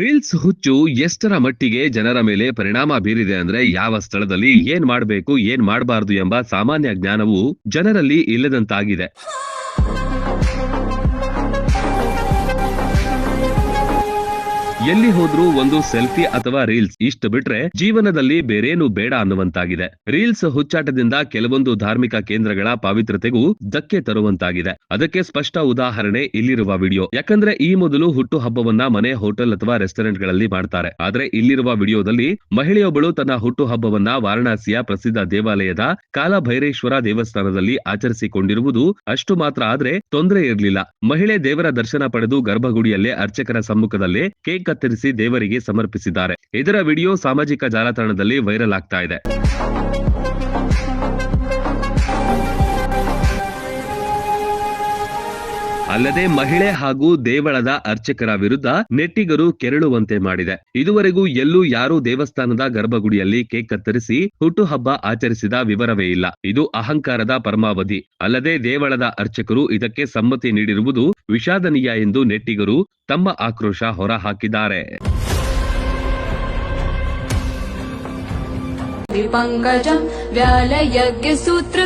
Reels ಹುಚ್ಚು ಎಷ್ಟರ ಮಟ್ಟಿಗೆ ಜನರ ಮೇಲೆ ಪರಿಣಾಮ ಬೀರಿದೆ ಅಂದ್ರೆ ಯಾವ ಸ್ಥಳದಲ್ಲಿ ಏನ್ ಮಾಡಬೇಕು, ಏನ್ ಮಾಡಬಾರದು ಎಂಬ ಸಾಮಾನ್ಯ ಜ್ಞಾನವು ಜನರಲ್ಲಿ ಇಲ್ಲದಂತಾಗಿದೆ. ಎಲ್ಲಿ ಹೋದ್ರು ಒಂದು ಸೆಲ್ಫಿ ಅಥವಾ ರೀಲ್ಸ್ ಇಷ್ಟ ಬಿಟ್ರೆ ಜೀವನದಲ್ಲಿ ಬೇರೇನು ಬೇಡ ಅನ್ನುವಂತಾಗಿದೆ. ರೀಲ್ಸ್ ಹುಚ್ಚಾಟದಿಂದ ಕೆಲವೊಂದು ಧಾರ್ಮಿಕ ಕೇಂದ್ರಗಳ ಪಾವಿತ್ರತೆಗೂ ಧಕ್ಕೆ ತರುವಂತಾಗಿದೆ. ಅದಕ್ಕೆ ಸ್ಪಷ್ಟ ಉದಾಹರಣೆ ಇಲ್ಲಿರುವ ವಿಡಿಯೋ. ಯಾಕಂದ್ರೆ ಈ ಮೊದಲು ಹುಟ್ಟು ಹಬ್ಬವನ್ನ ಮನೆ, ಹೋಟೆಲ್ ಅಥವಾ ರೆಸ್ಟೋರೆಂಟ್ಗಳಲ್ಲಿ ಮಾಡ್ತಾರೆ. ಆದ್ರೆ ಇಲ್ಲಿರುವ ವಿಡಿಯೋದಲ್ಲಿ ಮಹಿಳೆಯೊಬ್ಬಳು ತನ್ನ ಹುಟ್ಟು ಹಬ್ಬವನ್ನ ವಾರಣಾಸಿಯ ಪ್ರಸಿದ್ಧ ದೇವಾಲಯದ ಕಾಲಭೈರೇಶ್ವರ ದೇವಸ್ಥಾನದಲ್ಲಿ ಆಚರಿಸಿಕೊಂಡಿರುವುದು ಅಷ್ಟು ಮಾತ್ರ ಆದ್ರೆ ತೊಂದರೆ ಇರಲಿಲ್ಲ. ಮಹಿಳೆ ದೇವರ ದರ್ಶನ ಪಡೆದು ಗರ್ಭಗುಡಿಯಲ್ಲೇ ಅರ್ಚಕರ ಸಮ್ಮುಖದಲ್ಲೇ ಕೇಕ್ ಕತ್ತರಿಸಿ ದೇವರಿಗೆ ಸಮರ್ಪಿಸಿದ್ದಾರೆ. ಇದರ ವಿಡಿಯೋ ಸಾಮಾಜಿಕ ಜಾಲತಾಣದಲ್ಲಿ ವೈರಲ್ ಆಗ್ತಾ ಇದೆ. ಅಲ್ಲದೆ ಮಹಿಳೆ ಹಾಗೂ ದೇವಳದ ಅರ್ಚಕರ ವಿರುದ್ಧ ನೆಟ್ಟಿಗರು ಕೆರಳುವಂತೆ ಮಾಡಿದೆ. ಇದುವರೆಗೂ ಎಲ್ಲೂ ಯಾರೂ ದೇವಸ್ಥಾನದ ಗರ್ಭಗುಡಿಯಲ್ಲಿ ಕೇಕ್ ಕತ್ತರಿಸಿ ಹುಟ್ಟುಹಬ್ಬ ಆಚರಿಸಿದ ವಿವರವೇ ಇಲ್ಲ. ಇದು ಅಹಂಕಾರದ ಪರಮಾವಧಿ. ಅಲ್ಲದೆ ದೇವಳದ ಅರ್ಚಕರು ಇದಕ್ಕೆ ಸಮ್ಮತಿ ನೀಡಿರುವುದು ವಿಷಾದನೀಯ ಎಂದು ನೆಟ್ಟಿಗರು ತಮ್ಮ ಆಕ್ರೋಶ ಹೊರಹಾಕಿದ್ದಾರೆ. ಪಂಕಜ ವ್ಯಾಲಯಕ್ಕೆ ಸೂತ್ರ